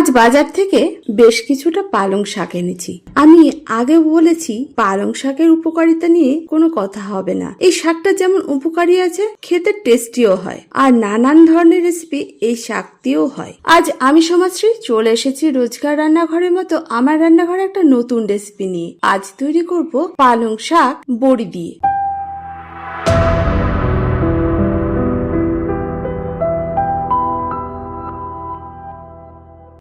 আজ বাজার থেকে বেশ কিছুটা পালং শাক এনেছি। আমি আগে বলেছি, পালং শাকের উপকারিতা নিয়ে কোনো কথা হবে না। এই শাকটা যেমন উপকারী আছে, খেতে টেস্টিও হয়। আর নানান ধরনের রেসিপি এই শাক দিয়েও হয়। আজ আমি সমাজশ্রী চলে এসেছি রোজকার রান্নাঘরের মতো আমার রান্নাঘরে একটা নতুন রেসিপি নিয়ে। আজ তৈরি করব পালং শাক বড়ি দিয়ে।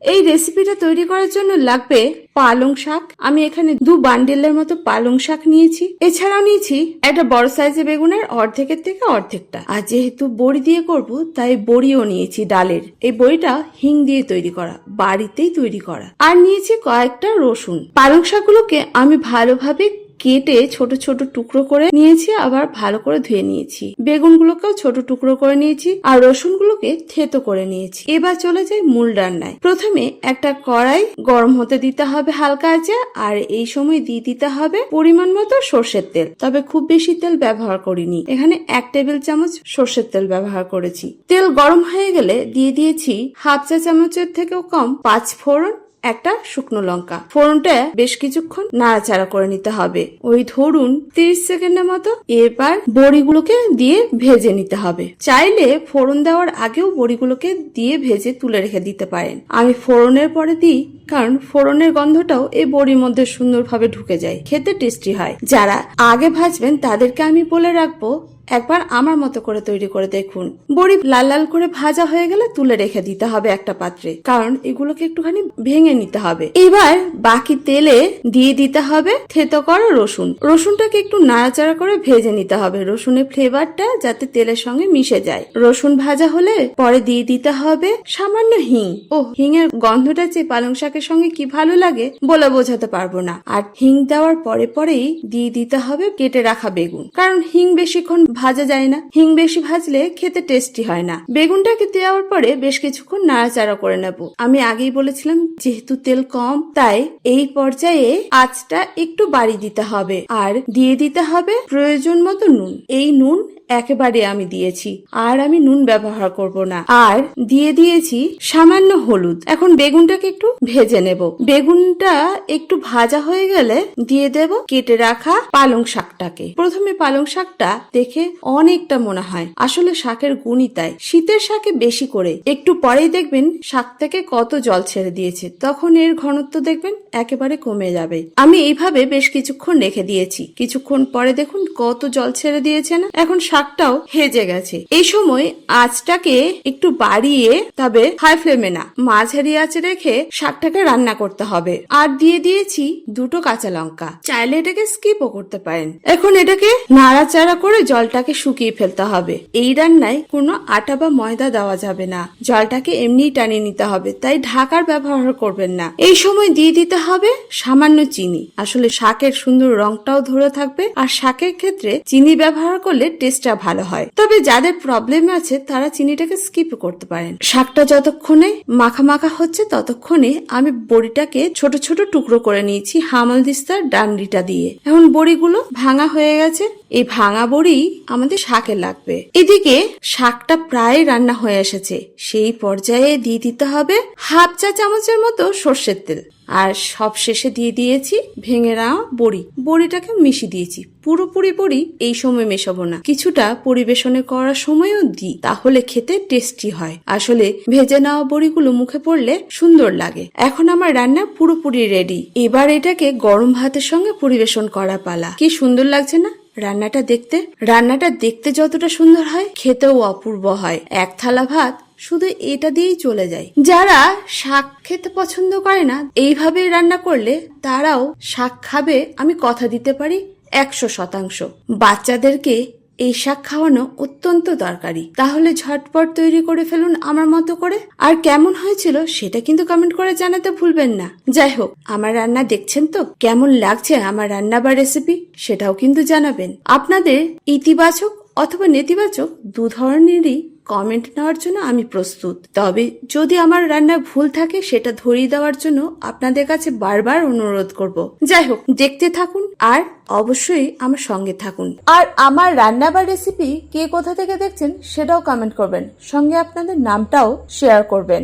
এই রেসিপিটা তৈরি করার জন্য লাগবে পালং শাক। আমি এখানে দু বান্ডেলের মতো পালং শাক নিয়েছি। এছাড়াও নিয়েছি একটা বড় সাইজের বেগুনের অর্ধেকের থেকে অর্ধেকটা। আর যেহেতু বড়ি দিয়ে করব, তাই বড়িও নিয়েছি ডালের। এই বড়িটা হিং দিয়ে তৈরি করা, বাড়িতেই তৈরি করা। আর নিয়েছি কয়েকটা রসুন। পালং শাকগুলোকে আমি ভালোভাবে কেটে ছোট ছোট টুকরো করে নিয়েছি, আবার ভালো করে ধুয়ে নিয়েছি। বেগুনগুলোকেও ছোট টুকরো করে নিয়েছি আর রসুনগুলোকে থেতো করে নিয়েছি। এবার চলে যাই মূল রান্নায়। প্রথমে একটা কড়াই গরম হতে দিতে হবে হালকা আঁচে, আর এই সময় দিয়ে দিতে হবে পরিমাণ মতো সর্ষের তেল। তবে খুব বেশি তেল ব্যবহার করিনি। এখানে এক টেবিল চামচ সর্ষের তেল ব্যবহার করেছি। তেল গরম হয়ে গেলে দিয়ে দিয়েছি হাফ চা চামচের থেকেও কম পাঁচ ফোড়ন একটা শুকনো লঙ্কা। ফোড়নটা বেশ কিছুক্ষণ নাড়াচাড়া করে নিতে হবে। ওই ধরুন তিরিশ সেকেন্ডের মতো এবার বড়িগুলোকে দিয়ে ভেজে নিতে হবে। চাইলে ফোড়ন দেওয়ার আগেও বড়িগুলোকে দিয়ে ভেজে তুলে রেখে দিতে পারেন। আমি ফোড়নের পরে দিই, কারণ ফোড়নের গন্ধটাও এই বড়ির মধ্যে সুন্দরভাবে ঢুকে যায়। খেতে টেস্টি হয়। যারা আগে ভাজবেন তাদেরকে আমি বলে রাখব একবার আমার মতো করে তৈরি করে দেখুন। বড়ি লাল লাল করে ভাজা হয়ে গেলে তুলে রেখে দিতে হবে একটা পাত্রে, কারণ এগুলোকে একটুখানি ভেঙে নিতে হবে। এবার বাকি তেলে দিয়ে দিতে হবে থেতো করা রসুন। রসুনটাকে একটু নাড়াচাড়া করে ভেজে নিতে হবে। রসুনের ফ্লেভারটা যাতে তেলের সঙ্গে মিশে যায়। রসুন ভাজা হলে পরে দিয়ে দিতে হবে সামান্য হিং। ও হিঙের গন্ধটা যে পালং শাকের সঙ্গে কি ভালো লাগে বলে বোঝাতে পারব না। আর হিং দেওয়ার পরে পরেই দিয়ে দিতে হবে কেটে রাখা বেগুন। কারণ হিং বেশিক্ষণ ভাজা যায় না। হিং বেশি ভাজলে খেতে টেস্টি হয় না। বেগুনটাকে দেওয়ার পরে বেশ কিছুক্ষণ নাড়াচাড়া করে নেব। আমি আগেই বলেছিলাম, যেহেতু তেল কম, তাই এই পর্যায়ে আঁচটা একটু বাড়ি দিতে হবে। আর দিয়ে দিতে হবে প্রয়োজন মতো নুন। এই নুন একেবারে আমি দিয়েছি। আর আমি নুন ব্যবহার করব না। আর দিয়ে দিয়েছি সামান্য হলুদ। এখন বেগুনটাকে একটু ভেজে নেব। বেগুনটা একটু ভাজা হয়ে গেলে দিয়ে দেব কেটে রাখা পালং শাকটাকে। প্রথমে পালং শাকটা দেখে অনেকটা মনে হয়। আসলে শাকের গুণই তাই। শীতের শাকে বেশি করে। একটু পরেই দেখবেন শাক থেকে কত জল ছেড়ে দিয়েছে। তখন এর ঘনত্ব দেখবেন একেবারে কমে যাবে। আমি এইভাবে বেশ কিছুক্ষণ রেখে দিয়েছি। কিছুক্ষণ পরে দেখুন কত জল ছেড়ে দিয়েছে না? এখন শাকটাও হেজে গেছে। এই সময় আঁচটাকে একটু বাড়িয়ে তবে হাই ফ্লেমে না, মাঝারি আঁচে রেখে শাকটাকে রান্না করতে হবে। আর দিয়ে দিয়েছি দুটো কাঁচা লঙ্কা। চাইলে এটাকে স্কিপও করতে পারেন। এখন এটাকে নাড়াচাড়া করে জলটাকে শুকিয়ে ফেলতে হবে। এই রান্নায় কোনো আটা বা ময়দা দেওয়া যাবে না। জলটাকে এমনিই টানিয়ে নিতে হবে, তাই ঢাকার ব্যবহার করবেন না। এই সময় দিয়ে দিতে হবে সামান্য চিনি। আসলে শাকের সুন্দর রংটাও ধরে থাকবে আর শাকের ক্ষেত্রে চিনি ব্যবহার করলে টেস্টটা ভালো হয়। তবে যাদের প্রবলেম আছে, তারা চিনিটাকে স্কিপ করতে পারেন। শাকটা যতক্ষণে মাখা মাখা হচ্ছে, ততক্ষণে আমি বড়িটাকে ছোট ছোট টুকরো করে নিয়েছি হামাল দিস্তার ডান্ডিটা দিয়ে। এখন বড়িগুলো ভাঙা হয়ে গেছে এই ভাঙা বড়ি আমাদের শাকে লাগবে। এদিকে শাকটা প্রায় রান্না হয়ে এসেছে। সেই পর্যায়ে দিয়ে দিতে হবে হাফ চা চামচের মতো সর্ষের তেল। আর সব শেষে দিয়ে দিয়েছি ভেঙে নেওয়া বড়ি। বড়িটাকে মিশিয়ে দিয়েছি। পুরোপুরি বড়ি এই সময় মেশাবো না। কিছুটা পরিবেশনে করার সময়ও দিই, তাহলে খেতে টেস্টি হয়। আসলে ভেজে নেওয়া বড়িগুলো মুখে পড়লে সুন্দর লাগে। এখন আমার রান্না পুরোপুরি রেডি। এবার এটাকে গরম ভাতের সঙ্গে পরিবেশন করা পালা। কি সুন্দর লাগছে না? রান্নাটা দেখতে। রান্নাটা দেখতে যতটা সুন্দর হয়, খেতেও অপূর্ব হয়। এক থালা ভাত শুধু এটা দিয়েই চলে যায়। যারা শাক খেতে পছন্দ করে না এইভাবে রান্না করলে তারাও শাক খাবে, আমি কথা দিতে পারি একশো শতাংশ। বাচ্চাদেরকে এই শাক খাওয়ানো অত্যন্ত দরকারি। তাহলে ঝটপট তৈরি করে ফেলুন আমার মতো করে। আর কেমন হয়েছিল সেটা কিন্তু কমেন্ট করে জানাতে ভুলবেন না। যাই হোক, আমার রান্না দেখছেন তো? কেমন লাগছে আমার রান্না বা রেসিপি সেটাও কিন্তু জানাবেন। আপনাদের ইতিবাচক অথবা নেতিবাচক দু ধরনেরই কমেন্ট নেওয়ার জন্য আমি প্রস্তুত। তবে যদি আমার রান্নায় ভুল থাকে, সেটা ধরিয়ে দেওয়ার জন্য আপনাদের কাছে বারবার অনুরোধ করব। যাই হোক, দেখতে থাকুন আর অবশ্যই আমার সঙ্গে থাকুন। আর আমার রান্না বা রেসিপি কে কোথা থেকে দেখছেন, সেটাও কমেন্ট করবেন। সঙ্গে আপনাদের নামটাও শেয়ার করবেন।